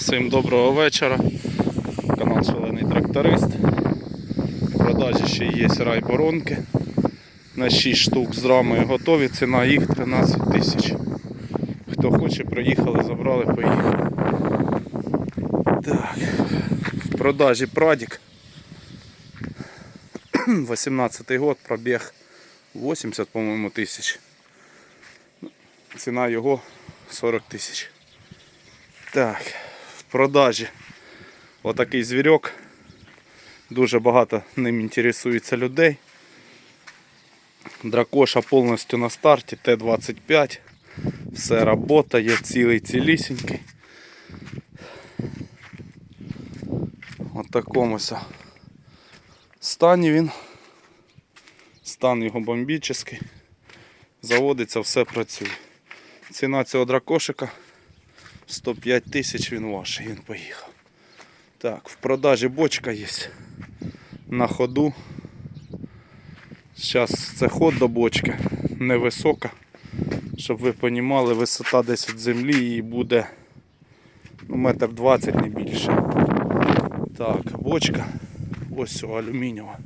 Всім доброго вечора. Канал Шалений Тракторист. В продажі ще є райборонки. На 6 штук з рамою готові. Ціна їх 13 тисяч. Хто хоче, приїхали, забрали, поїхали. Так. В продажі Прадік. 18-й год, пробіг 80, по-моєму, тисяч. Ціна його 40 тисяч. Так, продажі отакий звірок. Дуже багато ним інтересується людей. Дракоша повністю на старті, Т-25. Все робота, є цілий цілісінький. От такому ся стані він. Стан його бомбічний. Заводиться, все працює. Ціна цього дракошика 105 тисяч він ваш, він поїхав. Так, в продажі бочка є. На ходу. Зараз це ход до бочки, невисока. Щоб ви розуміли, висота десь від землі і буде ну, метр двадцять не більше. Так, бочка. Ось алюмінієва.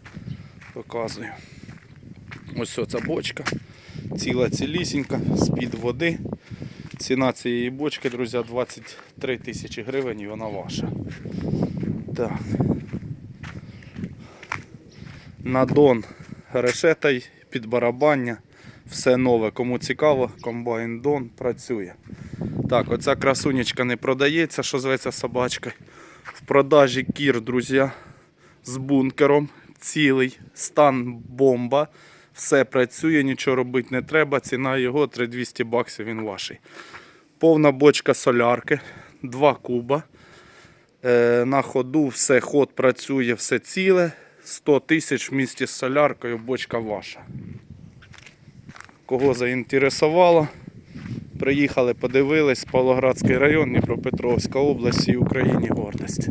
Показую. Ось ця бочка. Ціла цілісінька, з-під води. Ціна цієї бочки, друзі, 23 тисячі гривень і вона ваша. Так. Надон решета під барабання. Все нове. Кому цікаво, комбайн Дон працює. Так, оця красунечка не продається, що зветься собачкою. В продажі кір, друзі, з бункером. Цілий стан бомба. Все працює, нічого робити не треба. Ціна його 3200 баксів, він ваший. Повна бочка солярки, 2 куба. Е, на ходу все, ход працює, все ціле. 100 тисяч в місті з соляркою, бочка ваша. Кого заінтересувало, приїхали, подивились, Павлоградський район, Дніпропетровська область і Україні гордість.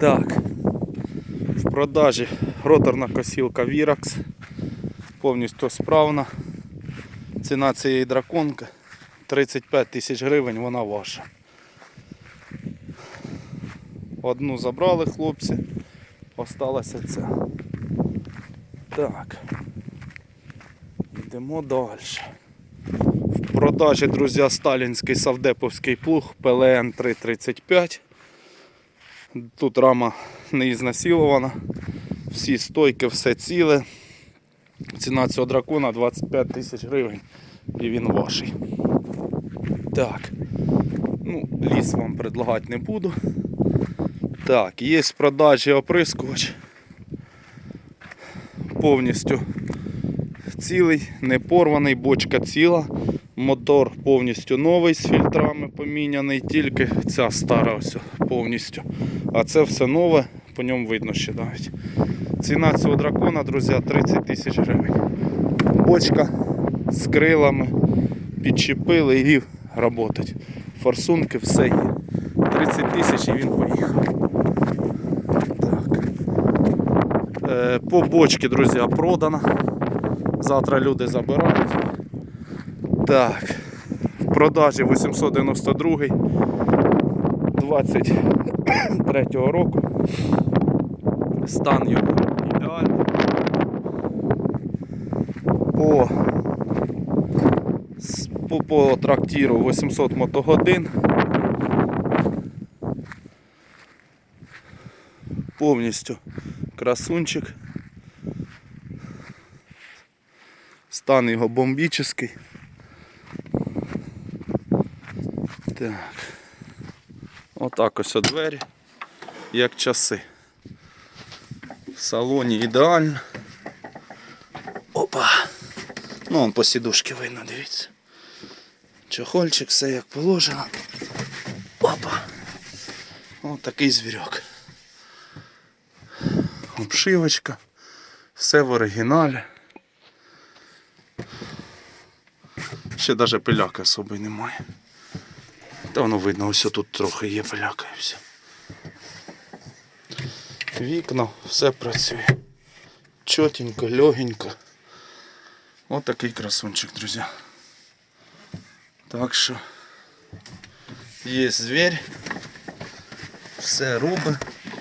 Так, в продажі роторна косілка Virax. Повністю справна. Ціна цієї драконки 35 тисяч гривень, вона ваша. Одну забрали хлопці, осталася ця. Так. Йдемо далі. В продажі, друзі, сталінський савдеповський плуг ПЛН 335. Тут рама не ізнасилована. Всі стойки, все ціле. Ціна цього дракона 25 тисяч гривень і він ваший. Так. Ну, ліс вам предлагати не буду. Так, є в продажі оприскувач. Повністю цілий, не порваний, бочка ціла. Мотор повністю новий з фільтрами поміняний, тільки ця стара ось повністю. А це все нове, по ньому видно ще навіть. Ціна цього дракона, друзі, 30 тисяч гривень. Бочка з крилами, підчепили і працюють. Форсунки, все є. 30 тисяч і він поїхав. Так. Е, по бочці, друзі, продана. Завтра люди забирають. Так. В продажі 892 23 року. Стан його ідеальний. По, по, по трактиру 800 мотогодин. Повністю красунчик. Стан його бомбічний. Так. Отак ось двері, як часи. В салоні ідеально. Опа! Ну, вон по сідушки видно, дивіться. Чохольчик, все як положено. Опа! Ось такий звірок. Обшивочка. Все в оригіналі. Ще навіть пиляки особи немає. Та воно видно, ось тут трохи є пиляка і все. Вікна, все працює. Чотенько, легенько. Ось такий красунчик, друзі. Так що Є звір. Все робить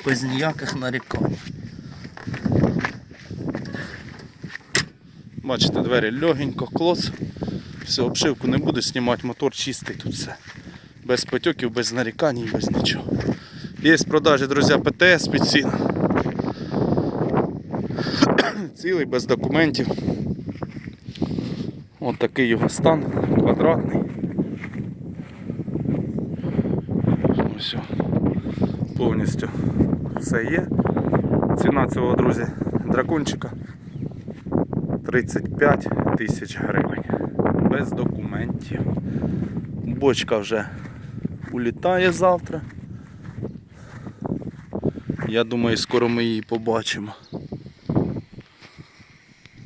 без ніяких нарікань. Бачите, двері легенько, клоц. Все, обшивку не буду знімати, мотор чистий тут все. Без потьоків, без нарікань, без нічого. Є в продажі, друзі, ПТС під ціну. Цілий, без документів. Ось такий його стан, квадратний. Ось. Повністю все є. Ціна цього, друзі, дракончика 35 тисяч гривень. Без документів. Бочка вже улітає завтра. Я думаю, скоро ми її побачимо.